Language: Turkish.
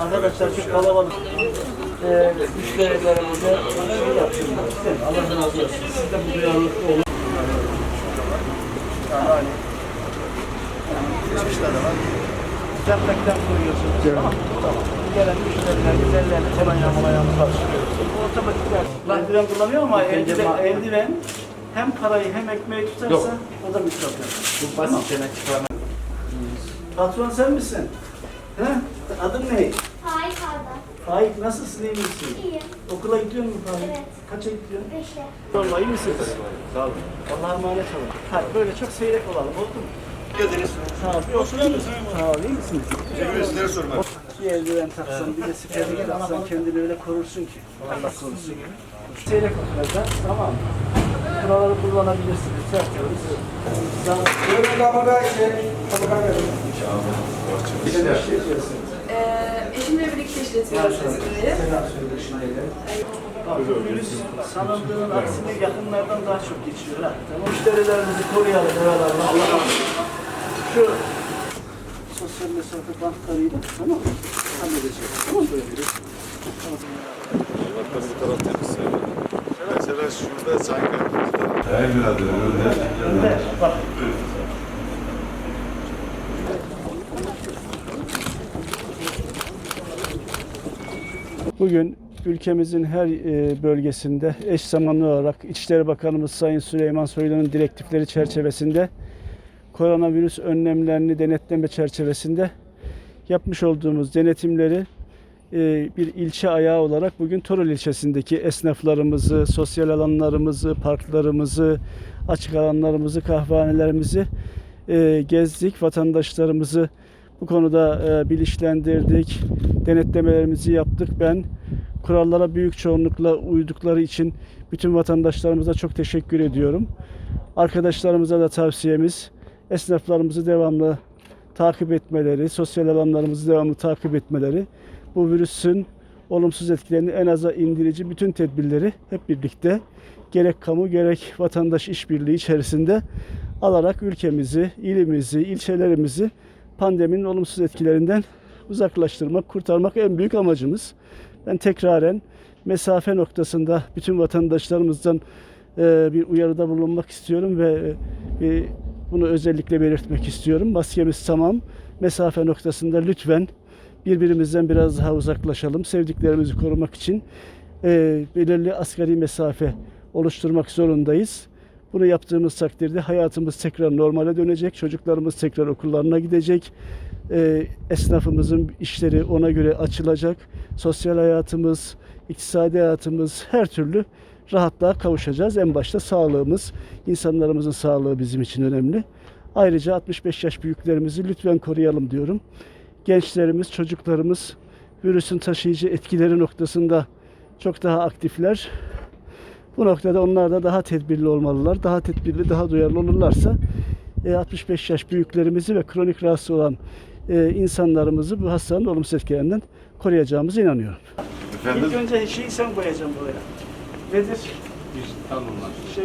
Arkadaşlar çok kalabalık. Ee, müşterilerimize şey. Değil mi? Allah razı olsun. Siz de bu duyarlılıkta olun. Geçmişler de var. Cemlekten koyuyorsunuz. Tamam. Tamam. Gelen müşteriler güzellerini kolonya molanya karşılıyor. Otomatik ver. Eldiven kullanıyor ama eldiven, eldiven hem parayı hem ekmeği tutarsa o da bir problem. Bu basit şeyler çıkarma. Patron sen misin? He? Adın ne? Faik Arda. Faik nasılsın iyi misin? İyiyim. Okula gidiyor musun Faik? Evet. Kaça gidiyorsun? Beşe. Vallahi iyi misiniz? Sağ olun. Allah'a emanet olun. Hadi böyle çok seyrek olalım oldu mu? Geldiniz. Sağ olun. Musun? Sağ ol iyi misiniz? Sizlere sormak. Bir eldiven taksan bir de siperlik taksan kendini öyle korursun ki. Allah korusun. Seyrek oturacağız tamam mı? Buraları kullanabilirsiniz. Tertemiz. Ee, eşimle birlikte işletiyoruz ürünleri. Selam söyle. Bak, bu virüs sanıldığının aksine yakınlardan daha çok geçiyor. Ha. Tamam. Müşterilerimizi koruyalım oralarla. Şu sosyal mesafe bantlarıyla tamam mı? Halledeceğiz. Tamam mı böyle bir? Bakın bu taraf temiz. Mesela şurada sanki. Bugün ülkemizin her e, bölgesinde eş zamanlı olarak İçişleri Bakanımız Sayın Süleyman Soylu'nun direktifleri çerçevesinde koronavirüs önlemlerini denetleme çerçevesinde yapmış olduğumuz denetimleri bir ilçe ayağı olarak bugün Torul ilçesindeki esnaflarımızı, sosyal alanlarımızı, parklarımızı, açık alanlarımızı, kahvehanelerimizi e, gezdik. Vatandaşlarımızı bu konuda e, bilinçlendirdik. Denetlemelerimizi yaptık. Ben kurallara büyük çoğunlukla uydukları için bütün vatandaşlarımıza çok teşekkür ediyorum. Arkadaşlarımıza da tavsiyemiz esnaflarımızı devamlı takip etmeleri, sosyal alanlarımızı devamlı takip etmeleri, bu virüsün olumsuz etkilerini en aza indirici bütün tedbirleri hep birlikte gerek kamu gerek vatandaş işbirliği içerisinde alarak ülkemizi, ilimizi, ilçelerimizi pandeminin olumsuz etkilerinden uzaklaştırmak, kurtarmak en büyük amacımız. Ben tekraren mesafe noktasında bütün vatandaşlarımızdan bir uyarıda bulunmak istiyorum ve e, bunu özellikle belirtmek istiyorum. Maskemiz tamam. Mesafe noktasında lütfen birbirimizden biraz daha uzaklaşalım. Sevdiklerimizi korumak için e, belirli asgari mesafe oluşturmak zorundayız. Bunu yaptığımız takdirde hayatımız tekrar normale dönecek. Çocuklarımız tekrar okullarına gidecek. E, esnafımızın işleri ona göre açılacak. Sosyal hayatımız, iktisadi hayatımız her türlü rahatlığa kavuşacağız. En başta sağlığımız, insanlarımızın sağlığı bizim için önemli. Ayrıca 65 yaş büyüklerimizi lütfen koruyalım diyorum. Gençlerimiz, çocuklarımız virüsün taşıyıcı etkileri noktasında çok daha aktifler. Bu noktada onlar da daha tedbirli olmalılar. Daha tedbirli, daha duyarlı olurlarsa e, 65 yaş büyüklerimizi ve kronik rahatsız olan e, insanlarımızı bu hastanın olumsuz etkilerinden koruyacağımıza inanıyorum. Efendim? İlk önce şeyi sen koyacaksın buraya. Nedir? Bir tanımlar. Şey,